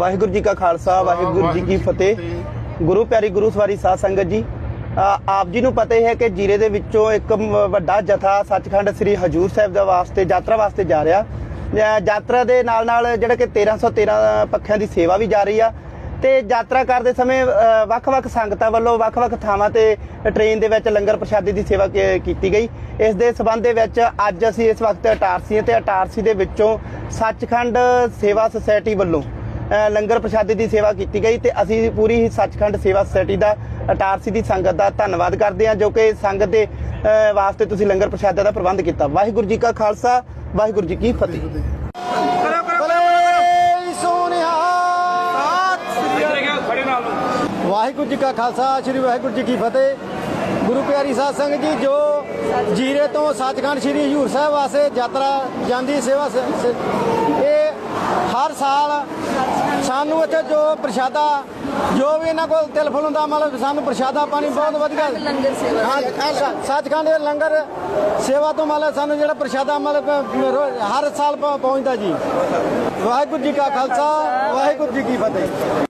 ਵਾਹਿਗੁਰੂ ਜੀ ਕਾ ਖਾਲਸਾ ਵਾਹਿਗੁਰੂ ਜੀ ਕੀ ਫਤਿਹ। ਗੁਰੂ ਪਿਆਰੀ ਗੁਰੂ ਸਵਾਰੀ ਸਾਧ ਸੰਗਤ ਜੀ ਆਪ ਜੀ ਨੂੰ ਪਤਾ ਹੀ ਕਿ ਜੀਰੇ ਦੇ ਵਿੱਚੋਂ ਇੱਕ ਵੱਡਾ ਜਥਾ ਸੱਚਖੰਡ ਸ੍ਰੀ ਹਜੂਰ ਸਾਹਿਬ ਦਾ ਵਾਸਤੇ ਯਾਤਰਾ ਵਾਸਤੇ ਜਾ ਰਿਹਾ। ਯਾਤਰਾ ਦੇ ਨਾਲ ਨਾਲ ਜਿਹੜਾ ਕਿ 1313 ਪੱਖਿਆਂ ਦੀ ਸੇਵਾ ਵੀ ਜਾ ਰਹੀ ਆ। ਤੇ ਯਾਤਰਾ ਕਰਦੇ ਸਮੇਂ ਵੱਖ-ਵੱਖ ਸੰਗਤਾਂ ਵੱਲੋਂ ਵੱਖ-ਵੱਖ ਥਾਵਾਂ ਤੇ ਟ੍ਰੇਨ ਦੇ ਵਿੱਚ ਲੰਗਰ ਪ੍ਰਸ਼ਾਦੇ ਦੀ ਸੇਵਾ ਕੀਤੀ ਗਈ। ਇਸ ਦੇ ਸਬੰਧ ਦੇ ਵਿੱਚ ਅੱਜ ਅਸੀਂ ਇਸ ਵਕਤ ਅਟਾਰਸੀ ਤੇ ਅਟਾਰਸੀ ਦੇ ਵਿੱਚੋਂ ਸੱਚਖੰਡ ਸੇਵਾ ਸੁਸਾਇਟੀ ਵੱਲੋਂ ਲੰਗਰ ਪ੍ਰਸ਼ਾਦੇ ਦੀ ਸੇਵਾ ਕੀਤੀ ਗਈ ਤੇ ਅਸੀਂ ਪੂਰੀ ਹੀ ਸੱਚਖੰਡ ਸੇਵਾ ਸੁਸਾਇਟੀ ਦਾ, ਅਟਾਰਸੀ ਦੀ ਸੰਗਤ ਦਾ ਧੰਨਵਾਦ ਕਰਦੇ ਹਾਂ, ਜੋ ਕਿ ਸੰਗਤ ਦੇ ਵਾਸਤੇ ਤੁਸੀਂ ਲੰਗਰ ਪ੍ਰਸ਼ਾਦੇ ਦਾ ਪ੍ਰਬੰਧ ਕੀਤਾ। ਵਾਹਿਗੁਰੂ ਜੀ ਕਾ ਖਾਲਸਾ, ਵਾਹਿਗੁਰੂ ਜੀ ਕੀ ਫਤਿਹ। ਵਾਹਿਗੁਰੂ ਜੀ ਕਾ ਖਾਲਸਾ, ਸ੍ਰੀ ਵਾਹਿਗੁਰੂ ਜੀ ਕੀ ਫਤਿਹ। ਗੁਰੂ ਪਿਆਰੀ ਸਾਧ ਸੰਗਤ ਜੀ, ਜੋ ਜੀਰੇ ਤੋਂ ਸੱਚਖੰਡ ਸ੍ਰੀ ਹਜੂਰ ਸਾਹਿਬ ਵਾਸਤੇ ਯਾਤਰਾ, ਜਾਂਦੀ ਸੇਵਾ ਇਹ ਹਰ ਸਾਲ ਸਾਨੂੰ ਇੱਥੇ ਜੋ ਪ੍ਰਸ਼ਾਦਾ ਜੋ ਵੀ ਇਹਨਾਂ ਕੋਲ ਤਿਲਫੁਲ ਹੁੰਦਾ ਮਤਲਬ ਸਾਨੂੰ ਪ੍ਰਸ਼ਾਦਾ ਪਾਣੀ ਬਹੁਤ ਵਧੀਆ। ਹਾਂ ਸੱਚਖੰਡ ਦੇ ਲੰਗਰ ਸੇਵਾ ਤੋਂ ਮਤਲਬ ਸਾਨੂੰ ਜਿਹੜਾ ਪ੍ਰਸ਼ਾਦਾ ਮਤਲਬ ਹਰ ਸਾਲ ਪਹੁੰਚਦਾ ਜੀ। ਵਾਹਿਗੁਰੂ ਜੀ ਕਾ ਖਾਲਸਾ ਵਾਹਿਗੁਰੂ ਜੀ ਕੀ ਫਤਿਹ।